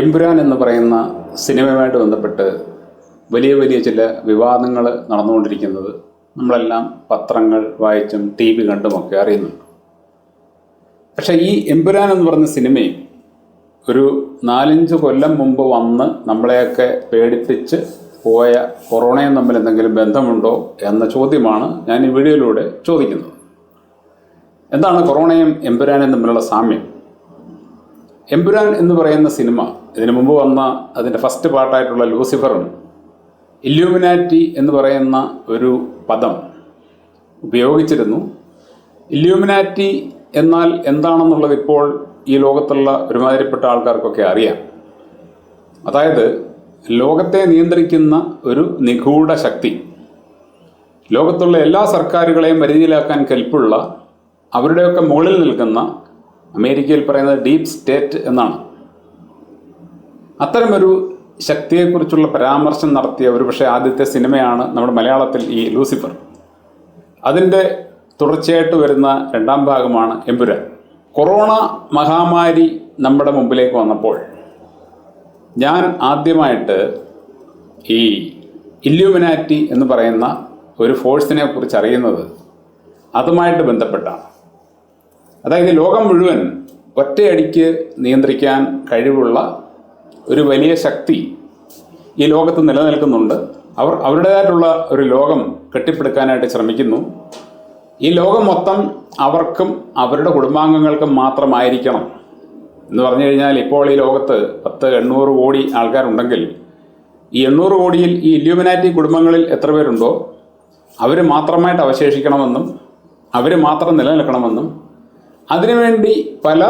എമ്പുരാൻ എന്ന് പറയുന്ന സിനിമയുമായിട്ട് ബന്ധപ്പെട്ട് വലിയ വലിയ ചില വിവാദങ്ങൾ നടന്നുകൊണ്ടിരിക്കുന്നത് നമ്മളെല്ലാം പത്രങ്ങൾ വായിച്ചും ടി വി കണ്ടുമൊക്കെ അറിയുന്നുണ്ട്. പക്ഷേ ഈ എമ്പുരാൻ എന്ന് പറഞ്ഞ സിനിമയും ഒരു നാലഞ്ച് കൊല്ലം മുമ്പ് വന്ന് നമ്മളെയൊക്കെ പേടിപ്പിച്ച് പോയ കൊറോണയും തമ്മിൽ എന്തെങ്കിലും ബന്ധമുണ്ടോ എന്ന ചോദ്യമാണ് ഞാൻ ഈ വീഡിയോയിലൂടെ ചോദിക്കുന്നത്. എന്താണ് കൊറോണയും എമ്പുരാനും തമ്മിലുള്ള സാമ്യം? എമ്പുരാൻ എന്ന് പറയുന്ന സിനിമ ഇതിനു മുമ്പ് വന്ന അതിന്റെ ഫസ്റ്റ് പാർട്ടായിട്ടുള്ള ലൂസിഫറും ഇല്യൂമിനാറ്റി എന്ന് പറയുന്ന ഒരു പദം ഉപയോഗിച്ചിരുന്നു. ഇല്യൂമിനാറ്റി എന്നാൽ എന്താണെന്നുള്ളത് ഇപ്പോൾ ഈ ലോകത്തുള്ള ഒരുമാതിരിപ്പെട്ട ആൾക്കാർക്കൊക്കെ അറിയാം. അതായത് ലോകത്തെ നിയന്ത്രിക്കുന്ന ഒരു നിഗൂഢ ശക്തി. ലോകത്തുള്ള എല്ലാ സർക്കാരുകളെയും പരിധിയിലാക്കാൻ കെൽപ്പുള്ള അവരുടെയൊക്കെ മുകളിൽ നിൽക്കുന്ന അമേരിക്കയിൽ പറയുന്നത് ഡീപ് സ്റ്റേറ്റ് എന്നാണ്. അത്തരമൊരു ശക്തിയെക്കുറിച്ചുള്ള പരാമർശം നടത്തിയ ഒരു പക്ഷേ ആദ്യത്തെ സിനിമയാണ് നമ്മുടെ മലയാളത്തിൽ ഈ ലൂസിഫർ. അതിന്റെ തുടർച്ചയായിട്ട് വരുന്ന രണ്ടാം ഭാഗമാണ് എമ്പുരാൻ. കൊറോണ മഹാമാരി നമ്മുടെ മുമ്പിലേക്ക് വന്നപ്പോൾ ഞാൻ ആദ്യമായിട്ട് ഈ ഇല്യൂമിനാറ്റി എന്ന് പറയുന്ന ഒരു ഫോഴ്സിനെ കുറിച്ച് അറിയുന്നത് അതുമായിട്ട് ബന്ധപ്പെട്ടാണ്. അതായത് ലോകം മുഴുവൻ ഒറ്റയടിക്ക് നിയന്ത്രിക്കാൻ കഴിവുള്ള ഒരു വലിയ ശക്തി ഈ ലോകത്ത് നിലനിൽക്കുന്നുണ്ട്. അവർ അവരുടേതായിട്ടുള്ള ഒരു ലോകം കെട്ടിപ്പടുക്കാനായിട്ട് ശ്രമിക്കുന്നു. ഈ ലോകം മൊത്തം അവർക്കും അവരുടെ കുടുംബാംഗങ്ങൾക്കും മാത്രമായിരിക്കണം എന്ന് പറഞ്ഞു കഴിഞ്ഞാൽ ഇപ്പോൾ ഈ ലോകത്ത് പത്ത് എണ്ണൂറ് കോടി ആൾക്കാരുണ്ടെങ്കിൽ ഈ എണ്ണൂറ് കോടിയിൽ ഈ ഇല്യൂമിനാറ്റി കുടുംബങ്ങളിൽ എത്ര പേരുണ്ടോ? അവർ മാത്രമായിട്ട് അവശേഷിക്കണമെന്നും അവർ മാത്രം നിലനിൽക്കണമെന്നും അതിനുവേണ്ടി പല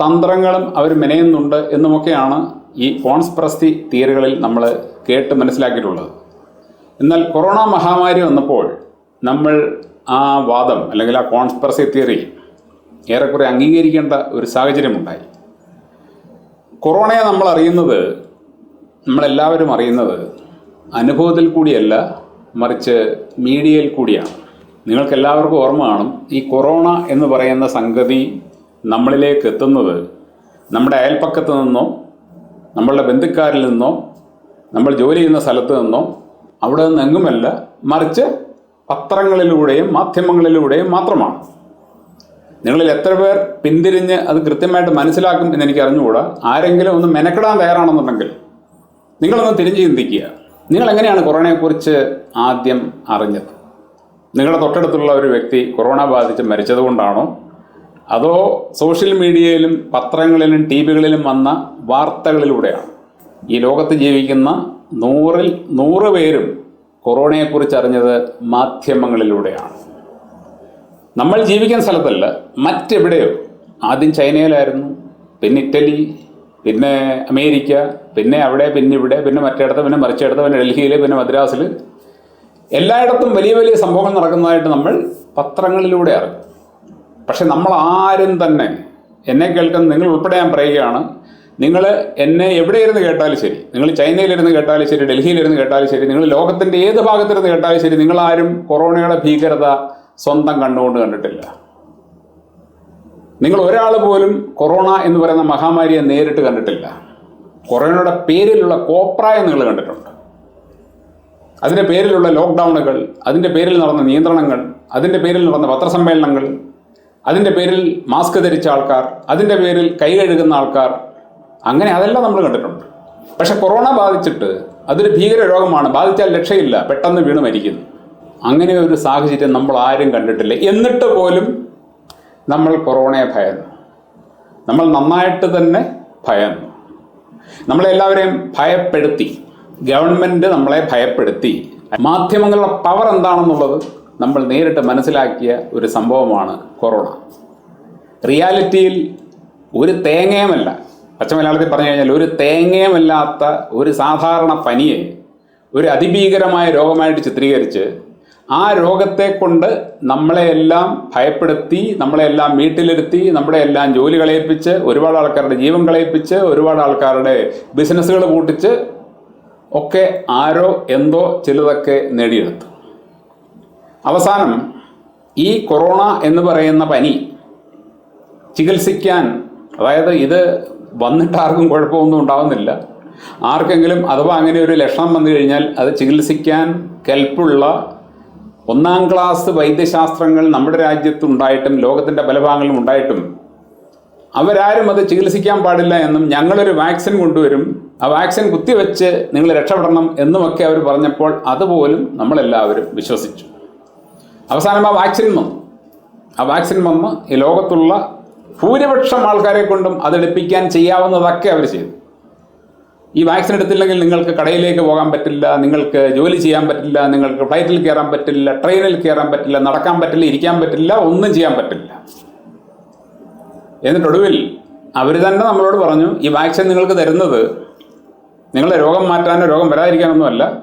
തന്ത്രങ്ങളും അവർ മെനയുന്നുണ്ട് എന്നുമൊക്കെയാണ് ഈ കോൺസ്പ്രസ്തി തിയറികളിൽ നമ്മൾ കേട്ട് മനസ്സിലാക്കിയിട്ടുള്ളത്. എന്നാൽ കൊറോണ മഹാമാരി വന്നപ്പോൾ നമ്മൾ ആ വാദം അല്ലെങ്കിൽ ആ കോൺസ്പെറസി തിയറി ഏറെക്കുറെ അംഗീകരിക്കേണ്ട ഒരു സാഹചര്യമുണ്ടായി. കൊറോണയെ നമ്മൾ അറിയുന്നത് നമ്മളെല്ലാവരും അറിയുന്നത് അനുഭവത്തിൽ കൂടിയല്ല മറിച്ച് മീഡിയയിൽ കൂടിയാണ്. നിങ്ങൾക്ക് എല്ലാവർക്കും ഓർമ്മ കാണും. ഈ കൊറോണ എന്ന് പറയുന്ന സംഗതി നമ്മളിലേക്ക് എത്തുന്നത് നമ്മുടെ അയൽപ്പക്കത്ത് നിന്നോ നമ്മളുടെ ബന്ധുക്കാരിൽ നിന്നോ നമ്മൾ ജോലി ചെയ്യുന്ന സ്ഥലത്ത് നിന്നോ അവിടെ നിന്ന് എങ്ങുമല്ല മറിച്ച് പത്രങ്ങളിലൂടെയും മാധ്യമങ്ങളിലൂടെയും മാത്രമാണ്. നിങ്ങളിൽ എത്ര പേർ പിന്തിരിഞ്ഞ് അത് കൃത്യമായിട്ട് മനസ്സിലാക്കും എന്ന് എനിക്ക് അറിഞ്ഞുകൂടാ. ആരെങ്കിലും ഒന്ന് മെനക്കെടാൻ തയ്യാറാണെന്നുണ്ടെങ്കിൽ നിങ്ങളൊന്ന് തിരിഞ്ഞ് ചിന്തിക്കുക. നിങ്ങൾ എങ്ങനെയാണ് കൊറോണയെക്കുറിച്ച് ആദ്യം അറിഞ്ഞത്? നിങ്ങളുടെ തൊട്ടടുത്തുള്ള ഒരു വ്യക്തി കൊറോണ ബാധിച്ച് മരിച്ചതുകൊണ്ടാണോ? അതോ സോഷ്യൽ മീഡിയയിലും പത്രങ്ങളിലും ടി വികളിലും വന്ന വാർത്തകളിലൂടെയാണ്? ഈ ലോകത്ത് ജീവിക്കുന്ന നൂറിൽ നൂറ് പേരും കൊറോണയെക്കുറിച്ച് അറിഞ്ഞത് മാധ്യമങ്ങളിലൂടെയാണ്. നമ്മൾ ജീവിക്കുന്ന സ്ഥലത്തല്ല മറ്റെവിടെയോ. ആദ്യം ചൈനയിലായിരുന്നു പിന്നെ ഇറ്റലി പിന്നെ അമേരിക്ക പിന്നെ അവിടെ പിന്നെ ഇവിടെ പിന്നെ മറ്റേടത്ത് പിന്നെ മറിച്ചിടത്ത് പിന്നെ ഡൽഹിയിൽ പിന്നെ മദ്രാസിൽ എല്ലായിടത്തും വലിയ വലിയ സംഭവങ്ങൾ നടക്കുന്നതായിട്ട് നമ്മൾ പത്രങ്ങളിലൂടെ അറിയും പക്ഷെ നമ്മൾ ആരും തന്നെ എന്നെ കേൾക്കുന്ന നിങ്ങൾ ഉൾപ്പെടെ ഞാൻ പറയുകയാണ് നിങ്ങൾ എന്നെ എവിടെ ഇരുന്ന് കേട്ടാലും ശരി നിങ്ങൾ ചൈനയിലിരുന്ന് കേട്ടാലും ശരി ഡൽഹിയിലിരുന്ന് കേട്ടാലും ശരി നിങ്ങൾ ലോകത്തിന്റെ ഏത് ഭാഗത്തിരുന്ന് കേട്ടാലും ശരി നിങ്ങളാരും കൊറോണയുടെ ഭീകരത സ്വന്തം കണ്ടുകൊണ്ട് കണ്ടിട്ടില്ല. നിങ്ങൾ ഒരാൾ പോലും കൊറോണ എന്ന് പറയുന്ന മഹാമാരിയെ നേരിട്ട് കണ്ടിട്ടില്ല. കൊറോണയുടെ പേരിലുള്ള കോപ്രായം നിങ്ങൾ കണ്ടിട്ടുണ്ട്. അതിന്റെ പേരിലുള്ള ലോക്ക്ഡൗണുകൾ അതിന്റെ പേരിൽ നടന്ന നിയന്ത്രണങ്ങൾ അതിന്റെ പേരിൽ നടന്ന പത്രസമ്മേളനങ്ങൾ അതിന്റെ പേരിൽ മാസ്ക് ധരിച്ച ആൾക്കാർ അതിന്റെ പേരിൽ കൈ കഴുകുന്ന ആൾക്കാർ അങ്ങനെ അതെല്ലാം നമ്മൾ കണ്ടിട്ടുണ്ട്. പക്ഷെ കൊറോണ ബാധിച്ചിട്ട് അതൊരു ഭീകര രോഗമാണ് ബാധിച്ചാൽ രക്ഷയില്ല പെട്ടെന്ന് വീണ് മരിക്കുന്നു. അങ്ങനെ ഒരു സാഹചര്യം നമ്മൾ ആരും കണ്ടിട്ടില്ല. എന്നിട്ട് പോലും നമ്മൾ കൊറോണയെ ഭയന്നു. നമ്മൾ നന്നായിട്ട് തന്നെ ഭയന്നു. നമ്മളെല്ലാവരെയും ഭയപ്പെടുത്തി. ഗവൺമെന്റ് നമ്മളെ ഭയപ്പെടുത്തി. മാധ്യമങ്ങളുടെ പവർ എന്താണെന്നുള്ളത് നമ്മൾ നേരിട്ട് മനസ്സിലാക്കിയ ഒരു സംഭവമാണ് കൊറോണ. റിയാലിറ്റിയിൽ ഒരു തേങ്ങയുമല്ല. പച്ച മലയാളത്തിൽ പറഞ്ഞു കഴിഞ്ഞാൽ ഒരു തേങ്ങയുമല്ലാത്ത ഒരു സാധാരണ പനിയെ ഒരു അതിഭീകരമായ രോഗമായിട്ട് ചിത്രീകരിച്ച് ആ രോഗത്തെ കൊണ്ട് നമ്മളെയെല്ലാം ഭയപ്പെടുത്തി നമ്മളെല്ലാം വീട്ടിലിരുത്തി നമ്മുടെ എല്ലാം ജോലി കളയിപ്പിച്ച് ഒരുപാട് ആൾക്കാരുടെ ജീവൻ കളയിപ്പിച്ച് ഒരുപാട് ആൾക്കാരുടെ ബിസിനസ്സുകൾ കൂട്ടിച്ച് ഒക്കെ ആരോ എന്തോ ചിലതൊക്കെ നേടിയെടുത്തു. അവസാനം ഈ കൊറോണ എന്ന് പറയുന്ന പനി ചികിത്സിക്കാൻ അതായത് ഇത് വന്നിട്ട് ആർക്കും കുഴപ്പമൊന്നും ഉണ്ടാവുന്നില്ല. ആർക്കെങ്കിലും അഥവാ അങ്ങനെ ഒരു ലക്ഷണം വന്നു കഴിഞ്ഞാൽ അത് ചികിത്സിക്കാൻ കെൽപ്പുള്ള ഒന്നാം ക്ലാസ് വൈദ്യശാസ്ത്രങ്ങൾ നമ്മുടെ രാജ്യത്തുണ്ടായിട്ടും ലോകത്തിന്റെ പല ഭാഗങ്ങളിലും ഉണ്ടായിട്ടും അവരാരും അത് ചികിത്സിക്കാൻ പാടില്ല എന്നും ഞങ്ങളൊരു വാക്സിൻ കൊണ്ടുവരും. ആ വാക്സിൻ കുത്തിവെച്ച് നിങ്ങൾ രക്ഷപ്പെടണം എന്നുമൊക്കെ അവർ പറഞ്ഞപ്പോൾ അതുപോലും നമ്മളെല്ലാവരും വിശ്വസിച്ചു. അവസാനം ആ വാക്സിൻ വന്നു. ആ വാക്സിൻ വന്ന് ഈ ലോകത്തുള്ള ഭൂരിപക്ഷം ആൾക്കാരെ കൊണ്ടും അതെടുപ്പിക്കാൻ ചെയ്യാവുന്നതൊക്കെ അവർ ചെയ്തു. ഈ വാക്സിൻ എടുത്തില്ലെങ്കിൽ നിങ്ങൾക്ക് കടയിലേക്ക് പോകാൻ പറ്റില്ല നിങ്ങൾക്ക് ജോലി ചെയ്യാൻ പറ്റില്ല നിങ്ങൾക്ക് ഫ്ലൈറ്റിൽ കയറാൻ പറ്റില്ല ട്രെയിനിൽ കയറാൻ പറ്റില്ല നടക്കാൻ പറ്റില്ല ഇരിക്കാൻ പറ്റില്ല ഒന്നും ചെയ്യാൻ പറ്റില്ല. എന്നിട്ടൊടുവിൽ അവർ തന്നെ നമ്മളോട് പറഞ്ഞു ഈ വാക്സിൻ നിങ്ങൾക്ക് തരുന്നത് നിങ്ങളുടെ രോഗം മാറ്റാനോ രോഗം വരാതിരിക്കാനൊന്നുമല്ല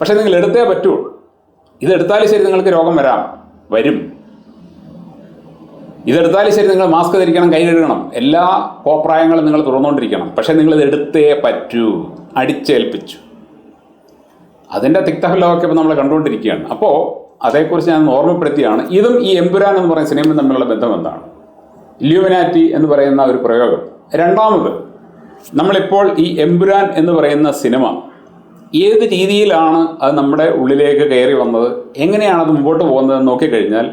പക്ഷേ നിങ്ങൾ എടുത്തേ പറ്റുള്ളൂ ഇതെടുത്താലും ശരി നിങ്ങൾക്ക് രോഗം വരാം വരും. ഇതെടുത്താലും ശരി നിങ്ങൾ മാസ്ക് ധരിക്കണം കൈ കഴുകണം എല്ലാ കോപ്രായങ്ങളും നിങ്ങൾ തുറന്നുകൊണ്ടിരിക്കണം പക്ഷേ നിങ്ങൾ ഇത് എടുത്തേ പറ്റൂ അടിച്ചേൽപ്പിച്ചു. അതിന്റെ തിക്തഫലമൊക്കെ ഇപ്പോൾ നമ്മൾ കണ്ടുകൊണ്ടിരിക്കുകയാണ്. അപ്പോൾ അതേക്കുറിച്ച് ഞാൻ ഓർമ്മപ്പെടുത്തിയാണ്. ഇതും ഈ എമ്പുരാൻ എന്ന് പറയുന്ന സിനിമയും തമ്മിലുള്ള ബന്ധം എന്താണ്? ഇല്യൂമിനാറ്റി എന്ന് പറയുന്ന ഒരു പ്രയോഗം. രണ്ടാമത് നമ്മളിപ്പോൾ ഈ എമ്പുരാൻ എന്ന് പറയുന്ന സിനിമ ഏത് രീതിയിലാണ് അത് നമ്മുടെ ഉള്ളിലേക്ക് കയറി വന്നത് എങ്ങനെയാണ് അത് മുമ്പോട്ട് പോകുന്നത് നോക്കിക്കഴിഞ്ഞാൽ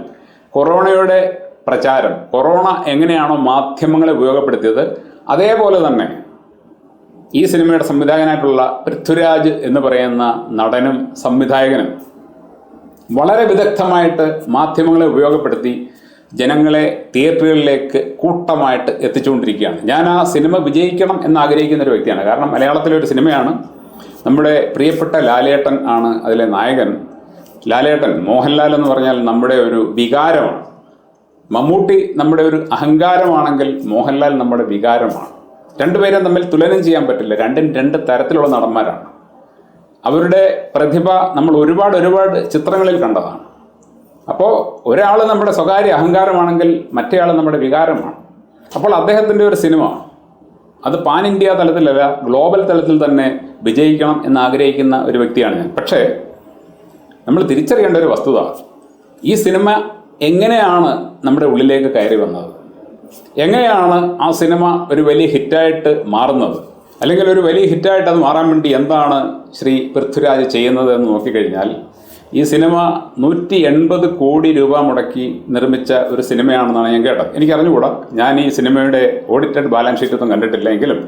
കൊറോണയുടെ പ്രചാരം കൊറോണ എങ്ങനെയാണോ മാധ്യമങ്ങളെ ഉപയോഗപ്പെടുത്തിയത് അതേപോലെ തന്നെ ഈ സിനിമയുടെ സംവിധായകനായിട്ടുള്ള പൃഥ്വിരാജ് എന്ന് പറയുന്ന നടനും സംവിധായകനും വളരെ വിദഗ്ധമായിട്ട് മാധ്യമങ്ങളെ ഉപയോഗപ്പെടുത്തി ജനങ്ങളെ തിയേറ്ററുകളിലേക്ക് കൂട്ടമായിട്ട് എത്തിച്ചുകൊണ്ടിരിക്കുകയാണ്. ഞാൻ ആ സിനിമ വിജയിക്കണം എന്ന് ആഗ്രഹിക്കുന്ന ഒരു വ്യക്തിയാണ്. കാരണം മലയാളത്തിലെ ഒരു സിനിമയാണ്. നമ്മുടെ പ്രിയപ്പെട്ട ലാലേട്ടൻ ആണ് അതിലെ നായകൻ. ലാലേട്ടൻ മോഹൻലാൽ എന്ന് പറഞ്ഞാൽ നമ്മുടെ ഒരു വികാരമാണ്. മമ്മൂട്ടി നമ്മുടെ ഒരു അഹങ്കാരമാണെങ്കിൽ മോഹൻലാൽ നമ്മുടെ വികാരമാണ്. രണ്ടുപേരും തമ്മിൽ തുലനം ചെയ്യാൻ പറ്റില്ല. രണ്ടും രണ്ട് തരത്തിലുള്ള നടന്മാരാണ്. അവരുടെ പ്രതിഭ നമ്മൾ ഒരുപാട് ഒരുപാട് ചിത്രങ്ങളിൽ കണ്ടതാണ്. അപ്പോൾ ഒരാൾ നമ്മുടെ സ്വകാര്യ അഹങ്കാരമാണെങ്കിൽ മറ്റേയാൾ നമ്മുടെ വികാരമാണ്. അപ്പോൾ അദ്ദേഹത്തിന്റെ ഒരു സിനിമ അത് പാൻ ഇന്ത്യ തലത്തിലല്ല ഗ്ലോബൽ തലത്തിൽ തന്നെ വിജയിക്കണം എന്ന് ആഗ്രഹിക്കുന്ന ഒരു വ്യക്തിയാണ് ഞാൻ. പക്ഷേ നമ്മൾ തിരിച്ചറിയേണ്ട ഒരു വസ്തുത ഈ സിനിമ എങ്ങനെയാണ് നമ്മുടെ ഉള്ളിലേക്ക് കയറി വന്നത്? എങ്ങനെയാണ് ആ സിനിമ ഒരു വലിയ ഹിറ്റായിട്ട് മാറുന്നത്? അല്ലെങ്കിൽ ഒരു വലിയ ഹിറ്റായിട്ട് അത് മാറാൻ വേണ്ടി എന്താണ് ശ്രീ പൃഥ്വിരാജ് ചെയ്യുന്നത് എന്ന് നോക്കിക്കഴിഞ്ഞാൽ ഈ സിനിമ നൂറ്റി എൺപത് കോടി രൂപ മുടക്കി നിർമ്മിച്ച ഒരു സിനിമയാണെന്നാണ് ഞാൻ കേട്ടത്. എനിക്ക് അറിഞ്ഞുകൂടാ ഞാൻ ഈ സിനിമയുടെ ഓഡിറ്റഡ് ബാലൻസ് ഷീറ്റ് ഒന്നും കണ്ടിട്ടില്ലെങ്കിലും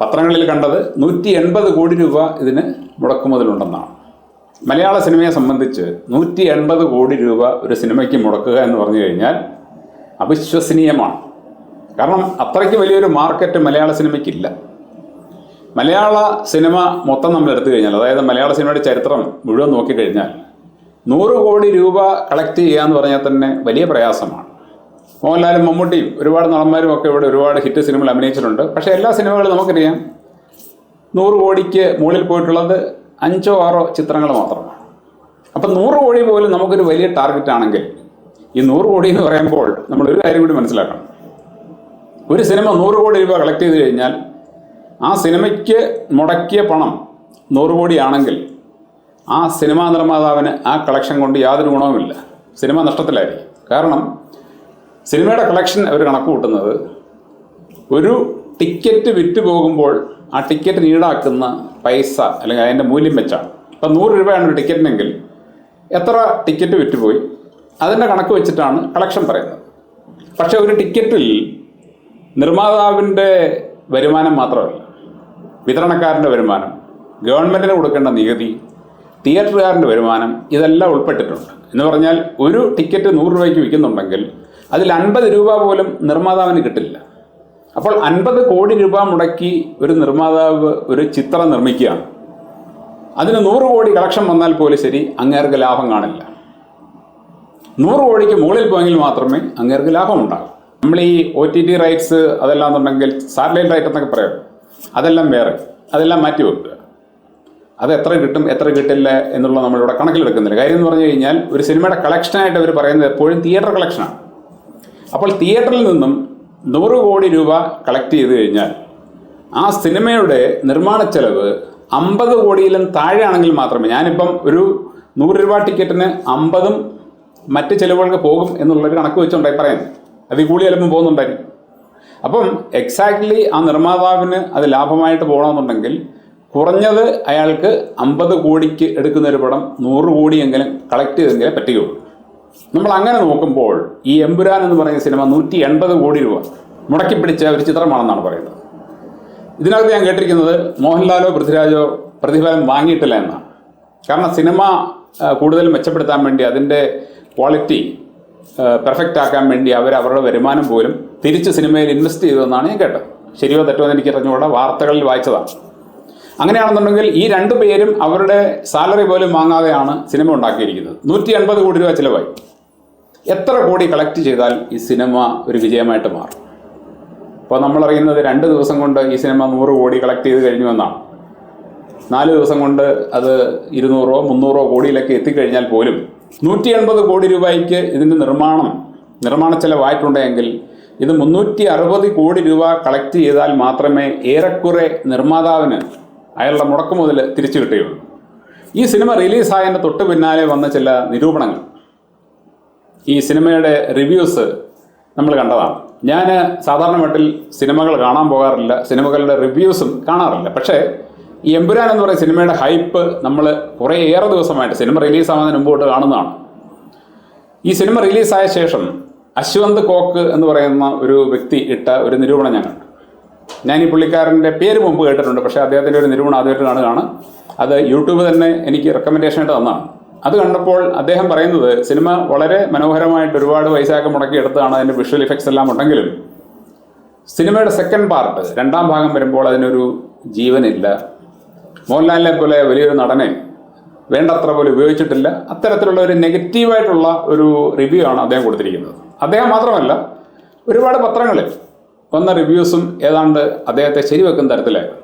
പത്രങ്ങളിൽ കണ്ടത് നൂറ്റി എൺപത് കോടി രൂപ ഇതിന് മുടക്കുമതിലുണ്ടെന്നാണ്. മലയാള സിനിമയെ സംബന്ധിച്ച് നൂറ്റി എൺപത് കോടി രൂപ ഒരു സിനിമയ്ക്ക് മുടക്കുക എന്ന് പറഞ്ഞു കഴിഞ്ഞാൽ അവിശ്വസനീയമാണ്. കാരണം അത്രയ്ക്ക് വലിയൊരു മാർക്കറ്റ് മലയാള സിനിമയ്ക്കില്ല. മലയാള സിനിമ മൊത്തം നമ്മൾ എടുത്തു കഴിഞ്ഞാൽ അതായത് മലയാള സിനിമയുടെ ചരിത്രം മുഴുവൻ നോക്കിക്കഴിഞ്ഞാൽ നൂറ് കോടി രൂപ കളക്ട് ചെയ്യുക എന്ന് പറഞ്ഞാൽ തന്നെ വലിയ പ്രയാസമാണ്. മോഹൻലാലും മമ്മൂട്ടിയും ഒരുപാട് നടന്മാരും ഒക്കെ ഇവിടെ ഒരുപാട് ഹിറ്റ് സിനിമകൾ അഭിനയിച്ചിട്ടുണ്ട്. പക്ഷേ എല്ലാ സിനിമകളും നമുക്കറിയാം നൂറ് കോടിക്ക് മുകളിൽ പോയിട്ടുള്ളത് അഞ്ചോ ആറോ ചിത്രങ്ങൾ മാത്രമാണ്. അപ്പം നൂറ് കോടി പോലും നമുക്കൊരു വലിയ ടാർഗറ്റ് ആണെങ്കിൽ ഈ നൂറ് കോടി എന്ന് പറയുമ്പോൾ നമ്മൾ ഒരു കാര്യം കൂടി മനസ്സിലാക്കണം. ഒരു സിനിമ നൂറ് കോടി രൂപ കളക്ട് ചെയ്ത് കഴിഞ്ഞാൽ ആ സിനിമയ്ക്ക് മുടക്കിയ പണം നൂറ് കോടിയാണെങ്കിൽ ആ സിനിമാ നിർമ്മാതാവിന് ആ കളക്ഷൻ കൊണ്ട് യാതൊരു ഗുണവുമില്ല. സിനിമ നഷ്ടത്തിലായിരിക്കും. കാരണം സിനിമയുടെ കളക്ഷൻ അവർ കണക്ക് കൂട്ടുന്നത് ഒരു ടിക്കറ്റ് വിറ്റ് പോകുമ്പോൾ ആ ടിക്കറ്റിന് ഈടാക്കുന്ന പൈസ അല്ലെങ്കിൽ അതിന്റെ മൂല്യം വെച്ചാണ്. ഇപ്പം നൂറ് രൂപയാണ് ഒരു ടിക്കറ്റിനെങ്കിൽ എത്ര ടിക്കറ്റ് വിറ്റുപോയി അതിന്റെ കണക്ക് വെച്ചിട്ടാണ് കളക്ഷൻ പറയുന്നത്. പക്ഷേ ഒരു ടിക്കറ്റിൽ നിർമ്മാതാവിന്റെ വരുമാനം മാത്രമല്ല. വിതരണക്കാരന്റെ വരുമാനം ഗവൺമെന്റിന് കൊടുക്കേണ്ട നികുതി തിയേറ്ററുകാരന്റെ വരുമാനം ഇതെല്ലാം ഉൾപ്പെട്ടിട്ടുണ്ട്. എന്ന് പറഞ്ഞാൽ ഒരു ടിക്കറ്റ് നൂറ് രൂപയ്ക്ക് വിൽക്കുന്നുണ്ടെങ്കിൽ അതിൽ അൻപത് രൂപ പോലും നിർമ്മാതാവിന് കിട്ടില്ല. അപ്പോൾ അൻപത് കോടി രൂപ മുടക്കി ഒരു നിർമ്മാതാവ് ഒരു ചിത്രം നിർമ്മിക്കുകയാണ്. അതിന് നൂറ് കോടി കളക്ഷൻ വന്നാൽ പോലും ശരി അങ്ങേർക്ക് ലാഭം കാണില്ല. നൂറ് കോടിക്ക് മുകളിൽ പോയെങ്കിൽ മാത്രമേ അങ്ങേർക്ക് ലാഭം ഉണ്ടാകൂ. നമ്മൾ ഈ ഒ ടി ടി റൈറ്റ്സ് അതെല്ലാം എന്നുണ്ടെങ്കിൽ സാറ്റലൈറ്റ് റൈറ്റ് എന്നൊക്കെ പറയാം. അതെല്ലാം വേറെ. അതെല്ലാം മാറ്റി വെക്കുക. അത് എത്ര കിട്ടും എത്ര കിട്ടില്ല എന്നുള്ള നമ്മളിവിടെ കണക്കിലെടുക്കുന്നില്ല. കാര്യം എന്ന് പറഞ്ഞു കഴിഞ്ഞാൽ ഒരു സിനിമയുടെ കളക്ഷനായിട്ട് അവർ പറയുന്നത് എപ്പോഴും തിയേറ്റർ കളക്ഷനാണ് അപ്പോൾ തിയേറ്ററിൽ നിന്നും നൂറ് കോടി രൂപ കളക്ട് ചെയ്ത് കഴിഞ്ഞാൽ ആ സിനിമയുടെ നിർമ്മാണ ചെലവ് അമ്പത് കോടിയിലും താഴെയാണെങ്കിൽ മാത്രമേ ഞാനിപ്പം ഒരു നൂറ് രൂപ ടിക്കറ്റിന് അമ്പതും മറ്റ് ചിലവുകൾക്ക് പോകും എന്നുള്ളൊരു കണക്ക് വെച്ചുകൊണ്ടായി പറയുന്നത്. അതിൽ കൂടി ചിലപ്പം പോകുന്നുണ്ടായിരിക്കും. അപ്പം എക്സാക്ട്ലി ആ നിർമ്മാതാവിന് അത് ലാഭമായിട്ട് പോകണമെന്നുണ്ടെങ്കിൽ കുറഞ്ഞത് അയാൾക്ക് അമ്പത് കോടിക്ക് എടുക്കുന്ന ഒരു പടം നൂറ് കോടിയെങ്കിലും കളക്ട് ചെയ്തെങ്കിലേ പറ്റുകയുള്ളൂ. നമ്മൾ അങ്ങനെ നോക്കുമ്പോൾ ഈ എമ്പുരാൻ എന്ന് പറയുന്ന സിനിമ നൂറ്റി എൺപത് കോടി രൂപ മുടക്കി പിടിച്ച ഒരു ചിത്രമാണെന്നാണ് പറയുന്നത്. ഇതിനകത്ത് ഞാൻ കേട്ടിരിക്കുന്നത് മോഹൻലാലോ പൃഥ്വിരാജോ പ്രതിഫലം വാങ്ങിയിട്ടില്ല എന്നാണ്. കാരണം സിനിമ കൂടുതൽ മെച്ചപ്പെടുത്താൻ വേണ്ടി അതിന്റെ ക്വാളിറ്റി പെർഫെക്റ്റ് ആക്കാൻ വേണ്ടി അവർ അവരുടെ വരുമാനം പോലും തിരിച്ച് സിനിമയിൽ ഇൻവെസ്റ്റ് ചെയ്തതെന്നാണ് ഞാൻ കേട്ടത്. ശരിയോ തെറ്റോ എന്ന് എനിക്ക് അറിഞ്ഞുകൂടെ വാർത്തകളിൽ വായിച്ചതാണ്. അങ്ങനെയാണെന്നുണ്ടെങ്കിൽ ഈ രണ്ടു പേരും അവരുടെ സാലറി പോലും വാങ്ങാതെയാണ് സിനിമ ഉണ്ടാക്കിയിരിക്കുന്നത്. നൂറ്റി എൺപത് കോടി രൂപ ചിലവായി. എത്ര കോടി കളക്ട് ചെയ്താൽ ഈ സിനിമ ഒരു വിജയമായിട്ട് മാറും? അപ്പോൾ നമ്മളറിയുന്നത് രണ്ട് ദിവസം കൊണ്ട് ഈ സിനിമ നൂറ് കോടി കളക്ട് ചെയ്ത് കഴിഞ്ഞു എന്നാണ്. നാല് ദിവസം കൊണ്ട് അത് ഇരുന്നൂറോ മുന്നൂറോ കോടിയിലൊക്കെ എത്തിക്കഴിഞ്ഞാൽ പോലും നൂറ്റി എൺപത് കോടി രൂപയ്ക്ക് ഇതിന്റെ നിർമ്മാണം നിർമ്മാണ ചെലവായിട്ടുണ്ടെങ്കിൽ ഇത് മുന്നൂറ്റി അറുപത് കോടി രൂപ കളക്ട് ചെയ്താൽ മാത്രമേ ഏറെക്കുറെ നിർമ്മാതാവിന് അയാളുടെ മുടക്ക് മുതൽ തിരിച്ചു കിട്ടുകയുള്ളൂ. ഈ സിനിമ റിലീസായതിന്റെ തൊട്ട് പിന്നാലെ വന്ന ചില നിരൂപണങ്ങൾ. ഈ സിനിമയുടെ റിവ്യൂസ് നമ്മൾ കണ്ടതാണ്. ഞാൻ സാധാരണ മട്ടിൽ സിനിമകൾ കാണാൻ പോകാറില്ല. സിനിമകളുടെ റിവ്യൂസും കാണാറില്ല. പക്ഷേ ഈ എമ്പുരാൻ എന്ന് പറയുന്ന സിനിമയുടെ ഹൈപ്പ് നമ്മൾ കുറേ ഏറെ ദിവസമായിട്ട് സിനിമ റിലീസാവുന്നതിന് മുമ്പോട്ട് കാണുന്നതാണ്. ഈ സിനിമ റിലീസായ ശേഷം അശ്വന്ത് കോക്ക് എന്ന് പറയുന്ന ഒരു വ്യക്തി ഇട്ട ഒരു നിരൂപണം ഞാൻ കണ്ടു. ഞാൻ ഈ പുള്ളിക്കാരന്റെ പേര് മുമ്പ് കേട്ടിട്ടുണ്ട് പക്ഷേ അദ്ദേഹത്തിന്റെ ഒരു നിരൂപണം ആദ്യമായിട്ട് കാണുകയാണ്. അത് യൂട്യൂബ് തന്നെ എനിക്ക് റെക്കമെൻഡേഷൻ ആയിട്ട് തന്നതാണ്. അത് കണ്ടപ്പോൾ അദ്ദേഹം പറയുന്നത് സിനിമ വളരെ മനോഹരമായിട്ട് ഒരുപാട് പൈസയൊക്കെ മുടക്കി എടുത്തതാണ് അതിന്റെ വിഷ്വൽ ഇഫക്ട്സ് എല്ലാം ഉണ്ടെങ്കിലും സിനിമയുടെ സെക്കൻഡ് പാർട്ട് രണ്ടാം ഭാഗം വരുമ്പോൾ അതിനൊരു ജീവനില്ല. മോഹൻലാലിനെ പോലെ വലിയൊരു നടനെ വേണ്ടത്ര പോലെ ഉപയോഗിച്ചിട്ടില്ല. അത്തരത്തിലുള്ള ഒരു നെഗറ്റീവായിട്ടുള്ള ഒരു റിവ്യൂ ആണ് അദ്ദേഹം കൊടുത്തിരിക്കുന്നത്. അദ്ദേഹം മാത്രമല്ല ഒരുപാട് പത്രങ്ങളിൽ വന്ന റിവ്യൂസും ഏതാണ്ട് അദ്ദേഹത്തെ ശരിവെക്കുന്ന തരത്തിലായിരുന്നു.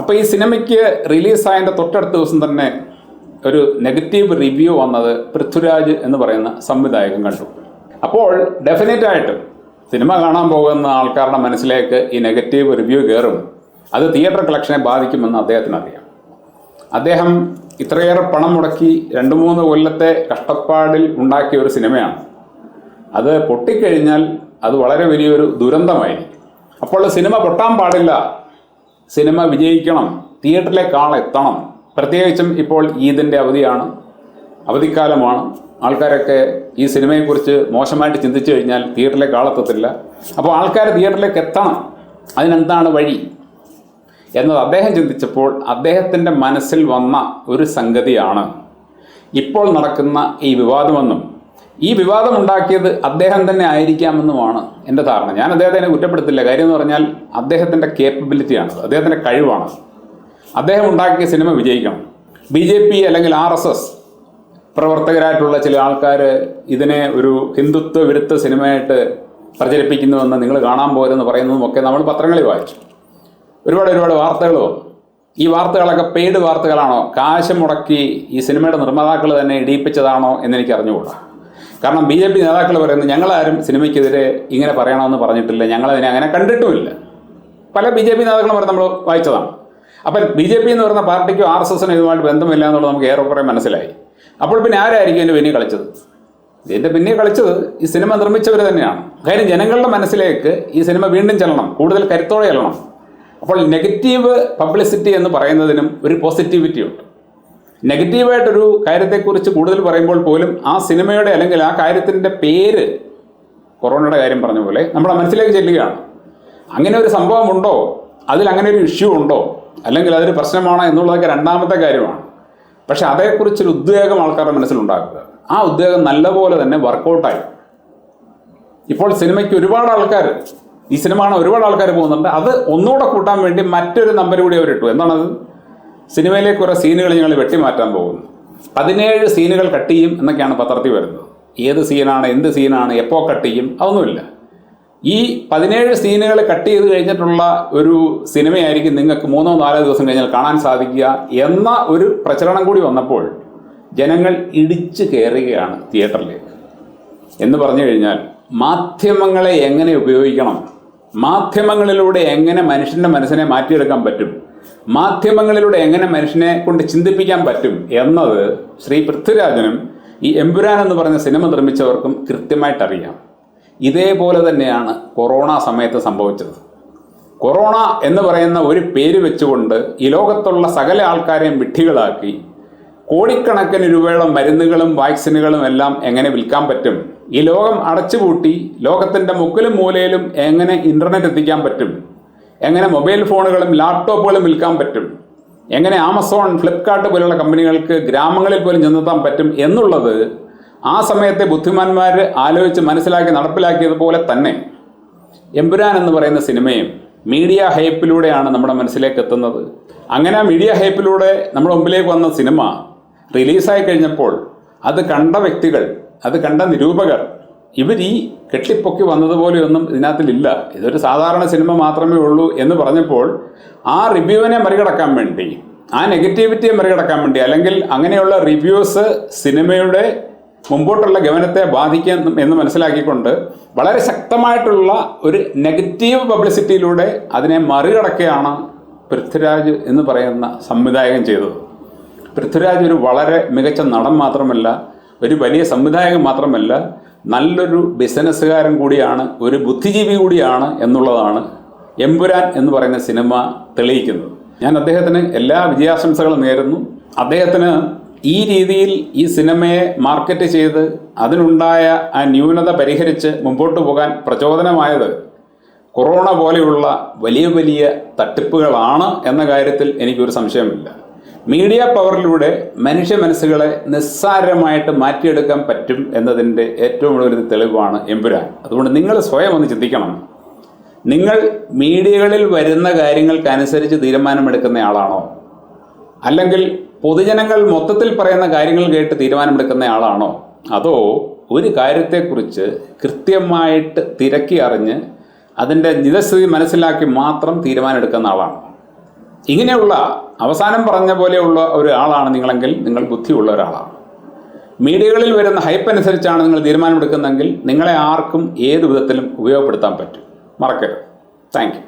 അപ്പോൾ ഈ സിനിമയ്ക്ക് റിലീസായതിന്റെ തൊട്ടടുത്ത ദിവസം തന്നെ ഒരു നെഗറ്റീവ് റിവ്യൂ വന്നത് പൃഥ്വിരാജ് എന്ന് പറയുന്ന സംവിധായകൻ കണ്ടു. അപ്പോൾ ഡെഫിനറ്റ് ആയിട്ടും സിനിമ കാണാൻ പോകുന്ന ആൾക്കാരുടെ മനസ്സിലേക്ക് ഈ നെഗറ്റീവ് റിവ്യൂ കയറും. അത് തിയേറ്റർ കളക്ഷനെ ബാധിക്കുമെന്ന് അദ്ദേഹത്തിന് അറിയാം അദ്ദേഹം ഇത്രയേറെ പണം മുടക്കി രണ്ട് മൂന്ന് കൊല്ലത്തെ കഷ്ടപ്പാടിൽ ഉണ്ടാക്കിയ ഒരു സിനിമയാണ്. അത് പൊട്ടിക്കഴിഞ്ഞാൽ അത് വളരെ വലിയൊരു ദുരന്തമായിരിക്കും. അപ്പോൾ സിനിമ പൊട്ടാൻ പാടില്ല. സിനിമ വിജയിക്കണം. തിയേറ്ററിലേക്ക് ആളെത്തണം പ്രത്യേകിച്ചും ഇപ്പോൾ ഈദിന്റെ അവധിയാണ്. അവധിക്കാലമാണ്. ആൾക്കാരൊക്കെ ഈ സിനിമയെക്കുറിച്ച് മോശമായിട്ട് ചിന്തിച്ചു കഴിഞ്ഞാൽ തിയേറ്ററിലേക്ക് ആളെത്തത്തില്ല അപ്പോൾ ആൾക്കാർ തിയേറ്ററിലേക്ക് എത്തണം. അതിനെന്താണ് വഴി? എന്നത് അദ്ദേഹം ചിന്തിച്ചപ്പോൾ അദ്ദേഹത്തിന്റെ മനസ്സിൽ വന്ന ഒരു സംഗതിയാണ്. ഇപ്പോൾ നടക്കുന്ന ഈ വിവാദമെന്നും ഈ വിവാദം ഉണ്ടാക്കിയത് അദ്ദേഹം തന്നെ ആയിരിക്കാമെന്നുമാണ് എന്റെ ധാരണ. ഞാൻ അദ്ദേഹത്തിനെ കുറ്റപ്പെടുത്തില്ല. കാര്യം എന്ന് പറഞ്ഞാൽ അദ്ദേഹത്തിന്റെ കേപ്പബിലിറ്റിയാണ് അദ്ദേഹത്തിന്റെ കഴിവാണ്. അദ്ദേഹം ഉണ്ടാക്കിയ സിനിമ വിജയിക്കണം. ബി ജെ പി അല്ലെങ്കിൽ ആർ എസ് എസ് പ്രവർത്തകരായിട്ടുള്ള ചില ആൾക്കാർ ഇതിനെ ഒരു ഹിന്ദുത്വ വിരുദ്ധ സിനിമയായിട്ട് പ്രചരിപ്പിക്കുന്നുവെന്ന് നിങ്ങൾ കാണാൻ പോരെന്ന് പറയുന്നതും ഒക്കെ നമ്മൾ പത്രങ്ങളിൽ വായിച്ചു. ഒരുപാട് ഒരുപാട് വാർത്തകൾ വന്നു. ഈ വാർത്തകളൊക്കെ പെയ്ഡ് വാർത്തകളാണോ? കാശ് മുടക്കി ഈ സിനിമയുടെ നിർമ്മാതാക്കൾ തന്നെ ഇടിയിപ്പിച്ചതാണോ എന്നെനിക്ക് അറിഞ്ഞുകൂടാ. കാരണം ബി ജെ പി നേതാക്കൾ പറയുന്നത് ഞങ്ങളാരും സിനിമയ്ക്കെതിരെ ഇങ്ങനെ പറയണമെന്ന് പറഞ്ഞിട്ടില്ല. ഞങ്ങളതിനെ അങ്ങനെ കണ്ടിട്ടുമില്ല. പല ബി ജെ പി നേതാക്കളും പറഞ്ഞ് നമ്മൾ വായിച്ചതാണ്. അപ്പം ബി ജെ പി എന്ന് പറയുന്ന പാർട്ടിക്കും ആർ എസ് എസിനും ഇതുമായിട്ട് ബന്ധമില്ല എന്നുള്ളത് നമുക്ക് ഏറെക്കുറെ മനസ്സിലായി. അപ്പോൾ പിന്നെ ആരായിരിക്കും ഇതിന്റെ പിന്നിൽ കളിച്ചത്? ഇതിന്റെ പിന്നിൽ കളിച്ചത് ഈ സിനിമ നിർമ്മിച്ചവർ തന്നെയാണ്. കാര്യം ജനങ്ങളുടെ മനസ്സിലേക്ക് ഈ സിനിമ വീണ്ടും ചെല്ലണം. കൂടുതൽ കരുത്തോടെ ചെല്ലണം. അപ്പോൾ നെഗറ്റീവ് പബ്ലിസിറ്റി എന്ന് പറയുന്നതിനും ഒരു പോസിറ്റിവിറ്റി ഉണ്ട് നെഗറ്റീവായിട്ടൊരു കാര്യത്തെക്കുറിച്ച് കൂടുതൽ പറയുമ്പോൾ പോലും ആ സിനിമയുടെ അല്ലെങ്കിൽ ആ കാര്യത്തിന്റെ പേര് കൊറോണയുടെ കാര്യം പറഞ്ഞ പോലെ നമ്മുടെ മനസ്സിലേക്ക് ചെല്ലുകയാണ്. അങ്ങനെ ഒരു സംഭവമുണ്ടോ? അതിൽ അങ്ങനെ ഒരു ഇഷ്യൂ ഉണ്ടോ? അല്ലെങ്കിൽ അതൊരു പ്രശ്നമാണോ എന്നുള്ളതൊക്കെ രണ്ടാമത്തെ കാര്യമാണ്. പക്ഷെ അതേക്കുറിച്ചൊരു ഉദ്വേഗം ആൾക്കാരുടെ മനസ്സിലുണ്ടാക്കുക. ആ ഉദ്വേഗം നല്ലപോലെ തന്നെ വർക്കൗട്ടായി ഇപ്പോൾ സിനിമയ്ക്ക് ഒരുപാട് ആൾക്കാർ ഈ സിനിമ കാണാൻ ഒരുപാട് ആൾക്കാർ പോകുന്നുണ്ട്. അത് ഒന്നുകൂടെ കൂട്ടാൻ വേണ്ടി മറ്റൊരു നമ്പർ കൂടി അവരിട്ടു. എന്താണത്? സിനിമയിലേക്ക് കുറേ സീനുകൾ ഞങ്ങൾ വെട്ടിമാറ്റാൻ പോകുന്നു. പതിനേഴ് സീനുകൾ കട്ട് ചെയ്യും എന്നൊക്കെയാണ് പത്രത്തിൽ വരുന്നത്. ഏത് സീനാണ് എന്ത് സീനാണ് എപ്പോൾ കട്ട് ചെയ്യും അതൊന്നുമില്ല. ഈ പതിനേഴ് സീനുകൾ കട്ട് ചെയ്ത് കഴിഞ്ഞിട്ടുള്ള ഒരു സിനിമയായിരിക്കും നിങ്ങൾക്ക് മൂന്നോ നാലോ ദിവസം കഴിഞ്ഞാൽ കാണാൻ സാധിക്കുക എന്ന ഒരു പ്രചരണം കൂടി വന്നപ്പോൾ ജനങ്ങൾ ഇടിച്ചു കയറുകയാണ് തിയേറ്ററിലേക്ക്. എന്ന് പറഞ്ഞു കഴിഞ്ഞാൽ മാധ്യമങ്ങളെ എങ്ങനെ ഉപയോഗിക്കണം മാധ്യമങ്ങളിലൂടെ എങ്ങനെ മനുഷ്യന്റെ മനസ്സിനെ മാറ്റിയെടുക്കാൻ പറ്റും മാധ്യമങ്ങളിലൂടെ എങ്ങനെ മനുഷ്യനെ കൊണ്ട് ചിന്തിപ്പിക്കാൻ പറ്റും എന്നത് ശ്രീ പൃഥ്വിരാജനും ഈ എമ്പുരാൻ എന്ന് പറഞ്ഞ സിനിമ നിർമ്മിച്ചവർക്കും കൃത്യമായിട്ട് അറിയാം ഇതേപോലെ തന്നെയാണ് കൊറോണ സമയത്ത് സംഭവിച്ചത്. കൊറോണ എന്ന് പറയുന്ന ഒരു പേര് വെച്ചുകൊണ്ട് ഈ ലോകത്തുള്ള സകല ആൾക്കാരെയും വിഡ്ഢികളാക്കി കോടിക്കണക്കിന് രൂപയുടെ മരുന്നുകളും വാക്സിനുകളും എല്ലാം എങ്ങനെ വിൽക്കാൻ പറ്റും? ഈ ലോകം അടച്ചുപൂട്ടി ലോകത്തിന്റെ മുക്കിലും മൂലയിലും എങ്ങനെ ഇന്റർനെറ്റ് എത്തിക്കാൻ പറ്റും? എങ്ങനെ മൊബൈൽ ഫോണുകളും ലാപ്ടോപ്പുകളും വിൽക്കാൻ പറ്റും? എങ്ങനെ ആമസോൺ ഫ്ലിപ്കാർട്ട് പോലുള്ള കമ്പനികൾക്ക് ഗ്രാമങ്ങളിൽ പോലും ചെന്നെത്താൻ പറ്റും എന്നുള്ളത് ആ സമയത്തെ ബുദ്ധിമാന്മാർ ആലോചിച്ച് മനസ്സിലാക്കി നടപ്പിലാക്കിയതുപോലെ തന്നെ. എമ്പുരാൻ എന്ന് പറയുന്ന സിനിമയും മീഡിയ ഹൈപ്പിലൂടെയാണ് നമ്മുടെ മനസ്സിലേക്ക് എത്തുന്നത്. അങ്ങനെ മീഡിയ ഹൈപ്പിലൂടെ നമ്മുടെ മുമ്പിലേക്ക് വന്ന സിനിമ റിലീസായി കഴിഞ്ഞപ്പോൾ അത് കണ്ട വ്യക്തികൾ അത് കണ്ട നിരൂപകർ ഇവർ ഈ കെട്ടിപ്പൊക്കി വന്നതുപോലെയൊന്നും ഇതിനകത്തിലില്ല. ഇതൊരു സാധാരണ സിനിമ മാത്രമേ ഉള്ളൂ എന്ന് പറഞ്ഞപ്പോൾ ആ റിവ്യൂവിനെ മറികടക്കാൻ വേണ്ടി ആ നെഗറ്റിവിറ്റിയെ മറികടക്കാൻ വേണ്ടി അല്ലെങ്കിൽ അങ്ങനെയുള്ള റിവ്യൂസ് സിനിമയുടെ മുമ്പോട്ടുള്ള ഗമനത്തെ ബാധിക്കും എന്ന് മനസ്സിലാക്കിക്കൊണ്ട് വളരെ ശക്തമായിട്ടുള്ള ഒരു നെഗറ്റീവ് പബ്ലിസിറ്റിയിലൂടെ അതിനെ മറികടക്കുകയാണ് പൃഥ്വിരാജ് എന്ന് പറയുന്ന സംവിധായകൻ ചെയ്തത്. പൃഥ്വിരാജ് ഒരു വളരെ മികച്ച നടൻ മാത്രമല്ല ഒരു വലിയ സംവിധായകൻ മാത്രമല്ല നല്ലൊരു ബിസിനസ്സുകാരൻ കൂടിയാണ് ഒരു ബുദ്ധിജീവി കൂടിയാണ് എന്നുള്ളതാണ് എമ്പുരാൻ എന്ന് പറയുന്ന സിനിമ തെളിയിക്കുന്നത്. ഞാൻ അദ്ദേഹത്തിന് എല്ലാ വിജയാശംസകളും നേരുന്നു. അദ്ദേഹത്തിന് ഈ രീതിയിൽ ഈ സിനിമയെ മാർക്കറ്റ് ചെയ്ത് അതിനുണ്ടായ ആ ന്യൂനത പരിഹരിച്ച് മുമ്പോട്ട് പോകാൻ പ്രചോദനമായത് കൊറോണ പോലെയുള്ള വലിയ വലിയ തട്ടിപ്പുകളാണ് എന്ന കാര്യത്തിൽ എനിക്കൊരു സംശയമില്ല. മീഡിയ പവറിലൂടെ മനുഷ്യ മനസ്സുകളെ നിസ്സാരമായിട്ട് മാറ്റിയെടുക്കാൻ പറ്റും എന്നതിന്റെ ഏറ്റവും വലിയൊരു തെളിവാണ് എമ്പുരാൻ. അതുകൊണ്ട് നിങ്ങൾ സ്വയം ഒന്ന് ചിന്തിക്കണം. നിങ്ങൾ മീഡിയകളിൽ വരുന്ന കാര്യങ്ങൾക്കനുസരിച്ച് തീരുമാനമെടുക്കുന്ന ആളാണോ അല്ലെങ്കിൽ പൊതുജനങ്ങൾ മൊത്തത്തിൽ പറയുന്ന കാര്യങ്ങൾ കേട്ട് തീരുമാനമെടുക്കുന്ന ആളാണോ അതോ ഒരു കാര്യത്തെക്കുറിച്ച് കൃത്യമായിട്ട് തിരക്കി അറിഞ്ഞ് അതിന്റെ നിജസ്ഥിതി മനസ്സിലാക്കി മാത്രം തീരുമാനമെടുക്കുന്ന ആളാണ്. ഇങ്ങനെയുള്ള അവസാനം പറഞ്ഞ പോലെയുള്ള ഒരാളാണ് നിങ്ങളെങ്കിൽ നിങ്ങൾ ബുദ്ധിയുള്ള ഒരാളാണ്. മീഡിയകളിൽ വരുന്ന ഹൈപ്പ് അനുസരിച്ചാണ് നിങ്ങൾ തീരുമാനമെടുക്കുന്നതെങ്കിൽ നിങ്ങളെ ആർക്കും ഏത് വിധത്തിലും ഉപയോഗപ്പെടുത്താൻ പറ്റും. മറക്കരുത്. താങ്ക്